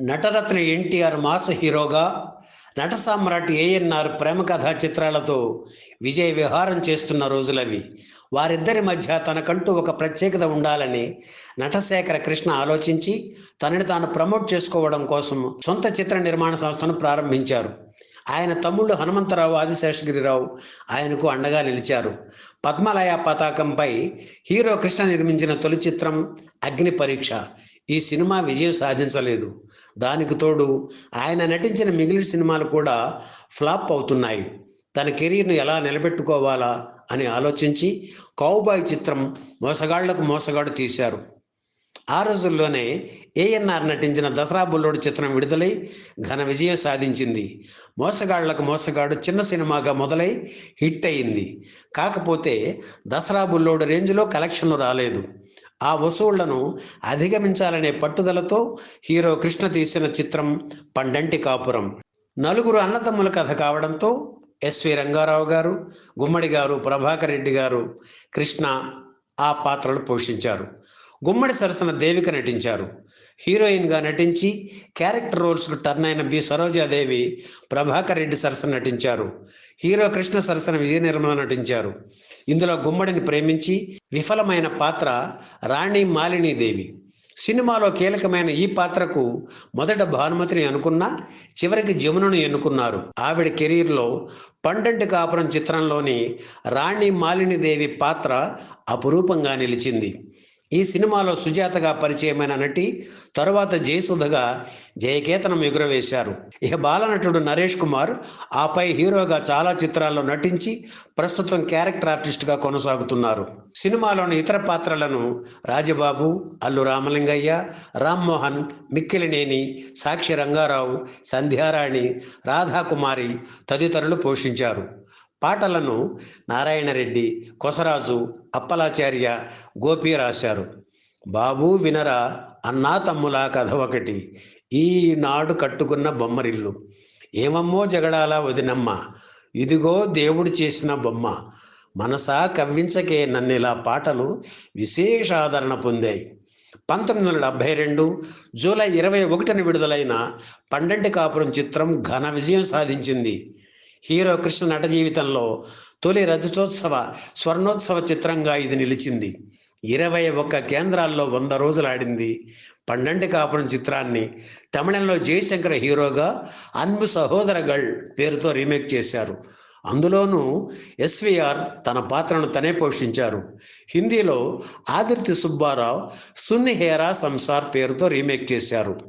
Nataratna NTR mass హీరోగా నట సామ్రాట్ ఏఎన్ఆర్ ప్రేమ కథా చిత్రాలతో విజయ విహారం చేస్తున్న రోజులవి. వారిద్దరి మధ్య తనకంటూ ఒక ప్రత్యేకత ఉండాలని నటశేఖర కృష్ణ ఆలోచించి తనని తాను ప్రమోట్ చేసుకోవడం కోసం సొంత చిత్ర నిర్మాణ సంస్థను ప్రారంభించారు. ఆయన తమ్ముళ్ళు హనుమంతరావు ఆదిశేషగిరిరావు ఆయనకు అండగా నిలిచారు. పద్మలయ పతాకంపై హీరో కృష్ణ నిర్మించిన తొలి చిత్రం అగ్ని పరీక్ష. ఈ సినిమా విజయం సాధించలేదు. దానికి తోడు ఆయన నటించిన మిగిలిన సినిమాలు కూడా ఫ్లాప్ అవుతున్నాయి. తన కెరీర్ను ఎలా నిలబెట్టుకోవాలా అని ఆలోచించి కౌబాయ్ చిత్రం మోసగాళ్ళకు మోసగాడు తీశారు. ఆ రోజుల్లోనే ఏఎన్ఆర్ నటించిన దసరా బుల్లోడు చిత్రం విడుదలై ఘన విజయం సాధించింది. మోసగాళ్ళకు మోసగాడు చిన్న సినిమాగా మొదలై హిట్ అయింది. కాకపోతే దసరా బుల్లోడు రేంజ్లో కలెక్షన్లు రాలేదు. ఆ వసూళ్ళను అధిగమించాలనే పట్టుదలతో హీరో కృష్ణ తీసిన చిత్రం పండంటి కాపురం. నలుగురు అన్నదమ్ముల కథ కావడంతో ఎస్వి రంగారావు గారు గుమ్మడి గారు ప్రభాకర్ రెడ్డి గారు కృష్ణ ఆ పాత్రలు పోషించారు. గుమ్మడి సరసన దేవిక నటించారు. హీరోయిన్గా నటించి క్యారెక్టర్ రోల్స్కు టర్న్ అయిన బి. సరోజాదేవి ప్రభాకర్ రెడ్డి సరసన నటించారు. హీరో కృష్ణ సరసన విజయ నిర్మల నటించారు. ఇందులో గుమ్మడిని ప్రేమించి విఫలమైన పాత్ర రాణి మాలినీదేవి సినిమాలో కీలకమైన ఈ పాత్రకు మొదట భానుమతిని అనుకున్నా చివరికి జమునను ఎన్నుకున్నారు. ఆవిడ కెరీర్లో పండంటి కాపురం చిత్రంలోని రాణి మాలినీదేవి పాత్ర అపురూపంగా నిలిచింది. ఈ సినిమాలో సుజాతగా పరిచయమైన నటి తరువాత జయసుధగా జయకేతనం ఎగురవేశారు. ఇక బాలనటుడు నరేష్ కుమార్ ఆపై హీరోగా చాలా చిత్రాల్లో నటించి ప్రస్తుతం క్యారెక్టర్ ఆర్టిస్ట్గా కొనసాగుతున్నారు. సినిమాలోని ఇతర పాత్రలను రాజబాబు అల్లు రామలింగయ్య రామ్మోహన్ మిక్కిలినేని సాక్షి రంగారావు సంధ్యారాణి రాధాకుమారి తదితరులు పోషించారు. పాటలను నారాయణరెడ్డి కొసరాజు అప్పలాచార్య గోపి రాశారు. బాబు వినరా అన్నా తమ్ములా కథ ఒకటి. ఈనాడు కట్టుకున్న బొమ్మరిల్లు. ఏమమ్మో జగడాల వదినమ్మ. ఇదిగో దేవుడు చేసిన బొమ్మ. మనసా కవ్వించకే నన్నిలా పాటలు విశేష ఆదరణ పొందాయి. పంతొమ్మిది వందల డెబ్బై రెండు జూలై ఇరవై ఒకటిన విడుదలైన పండంటి కాపురం చిత్రం ఘన విజయం సాధించింది. హీరో కృష్ణ నట జీవితంలో తొలి రజతోత్సవ స్వర్ణోత్సవ చిత్రంగా ఇది నిలిచింది. ఇరవై ఒక్క కేంద్రాల్లో వంద రోజులు ఆడింది. పన్నెండు కాపురం చిత్రాన్ని తమిళంలో జయశంకర్ హీరోగా అన్బు సహోదరగల్ పేరుతో రీమేక్ చేశారు. అందులోనూ ఎస్విఆర్ తన పాత్రను తనే పోషించారు. హిందీలో ఆదిత్య సుబ్బారావు సున్ని హేరా సంసార్ పేరుతో రీమేక్ చేశారు.